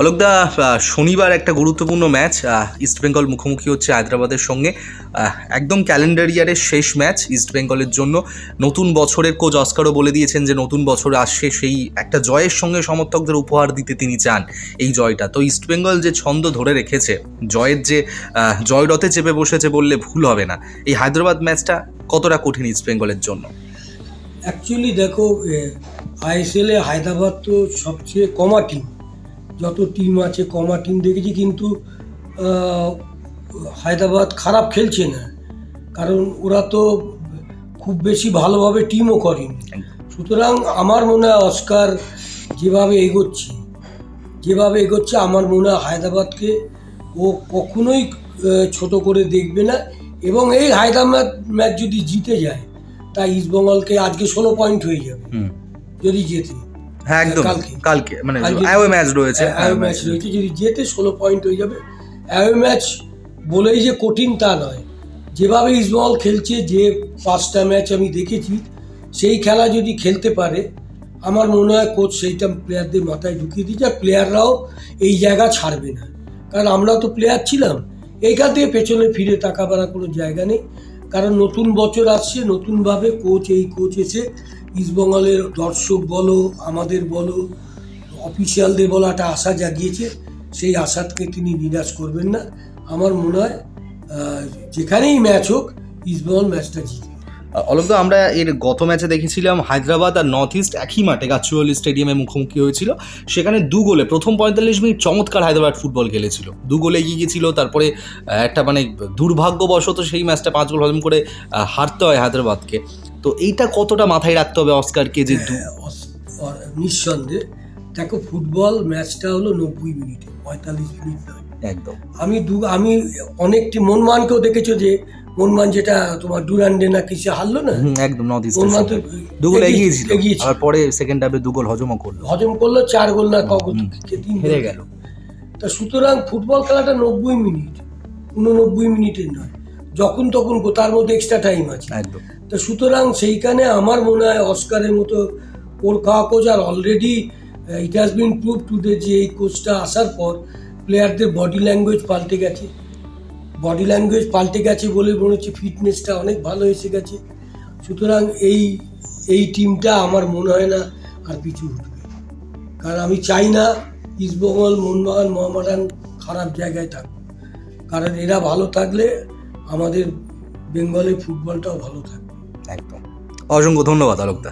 অলোকদা শনিবার একটা গুরুত্বপূর্ণ ম্যাচ ইস্টবেঙ্গল মুখোমুখি হচ্ছে হায়দ্রাবাদের সঙ্গে। একদম ক্যালেন্ডার ইয়ারের শেষ ম্যাচ ইস্টবেঙ্গলের জন্য। নতুন বছরের কোচ অস্কারও বলে দিয়েছেন যে নতুন বছর আসছে, সেই একটা জয়ের সঙ্গে সমর্থকদের উপহার দিতে তিনি চান এই জয়টা। তো ইস্টবেঙ্গল যে ছন্দ ধরে রেখেছে, জয়ের যে জয়রথে চেপে বসেছে বললে ভুল হবে না। এই হায়দ্রাবাদ ম্যাচটা কতটা কঠিন ইস্টবেঙ্গলের জন্য? অ্যাকচুয়ালি দেখো আইএসএলে হায়দ্রাবাদ তো সবচেয়ে কমা টিম যত টিম আছে কমা টিম দেখেছি কিন্তু হায়দ্রাবাদ খারাপ খেলছে না। কারণ ওরা তো খুব বেশি ভালোভাবে টিমও করেনি। সুতরাং আমার মনে হয় অস্কার যেভাবে এগোচ্ছে যেভাবে এগোচ্ছে আমার মনে হয় হায়দ্রাবাদকে ও কখনোই ছোট করে দেখবে না। এবং এই হায়দ্রাবাদ ম্যাচ যদি জিতে যায় তা ইস্টবেঙ্গলকে আজকে ষোলো পয়েন্ট হয়ে যাবে। যদি জেতে। হ্যাঁ একদম। কালকে। মানে অ্যাওয়ে ম্যাচ রয়েছে। অ্যাওয়ে ম্যাচ রয়েছে যদি জেতে ষোলো পয়েন্ট হয়ে যাবে। অ্যাওয়ে ম্যাচ বলেই যে কঠিন তা নয়। যেভাবে ইস্টবেঙ্গল খেলছে যে পাঁচটা ম্যাচ আমি দেখেছি সেই খেলা যদি খেলতে পারে আমার মনে হয় কোচ সেইটা প্লেয়ারদের মাথায় ঢুকিয়ে দিচ্ছে আর প্লেয়াররাও এই জায়গা ছাড়বে না। কারণ আমরা তো প্লেয়ার ছিলাম। এইখান থেকে পেছনে ফিরে তাকাবার কোনো জায়গা নেই। কারণ নতুন বছর আসছে নতুনভাবে কোচ এই কোচ এসে ইস্টবেঙ্গলের দর্শক বলো, আমাদের বলো অফিসিয়ালদের বলো একটা আশা জাগিয়েছে, সেই আশাকে তিনি নিরাশ করবেন না। আমার মনে হয় যেখানেই ম্যাচ হোক ইস্টবেঙ্গল ম্যাচটা জিতবে। অলব্দ আমরা এর গত ম্যাচে দেখেছিলাম হায়দ্রাবাদ আর নর্থ ইস্ট একই মাঠে গাচুয়ালি স্টেডিয়ামে মুখোমুখি হয়েছিল। সেখানে দু গোলে, প্রথম পঁয়তাল্লিশ মিনিট চমৎকার হায়দ্রাবাদ ফুটবল খেলেছিল। দু গোলে এগিয়ে গিয়েছিল, তারপরে একটা মানে দুর্ভাগ্যবশত সেই ম্যাচটা পাঁচ গোল হজম করে হারতে হয় হায়দ্রাবাদকে। তো এইটা কতটা মাথায় রাখতে হবে অস্কারকে যে অস- নিঃসন্দেহে। দেখো, ফুটবল ম্যাচটা হলো নব্বই মিনিটে, পঁয়তাল্লিশ মিনিট নয়। একদম। আমি দু আমি অনেকটি মনমানকেও দেখেছ যে মনমান যেটা তোমার ডুরান্ডে না কিসে হারলো না? একদম নর্থ ইস্ট মনমান তো দু গোল এগিয়েছিল। আর পরে সেকেন্ড হাফে দু গোল হজমও করল। হজম করল চার গোল না হুম, তিন গোল হেরে গেল। তা সুতরাং ফুটবল খেলাটা নব্বই মিনিট উননব্বই মিনিটের নয়। যখন তখন তার মধ্যে এক্সট্রা টাইম আছে। একদম। তা সুতরাং সেইখানে আমার মনে হয় অস্কারের মতো ওর খাওয়া coach R already it has been prove to they যে এই কোচটা আসার পর প্লেয়ারদের বডি ল্যাঙ্গুয়েজ পাল্টে গেছে। বডি ল্যাঙ্গুয়েজ পাল্টে গেছে বলে মনে হচ্ছে ফিটনেসটা অনেক ভালো এসে গেছে। সুতরাং এই এই টিমটা আমার মনে হয় না আর পিছু উঠবে কারণ আমি চাই না ইস্টবেঙ্গল মোহনবাগান মোহামেডান খারাপ জায়গায় থাকুক কারণ এরা ভালো থাকলে আমাদের বেঙ্গলের ফুটবলটাও ভালো থাকবে। একদম। অসংখ্য ধন্যবাদ আলোকদা।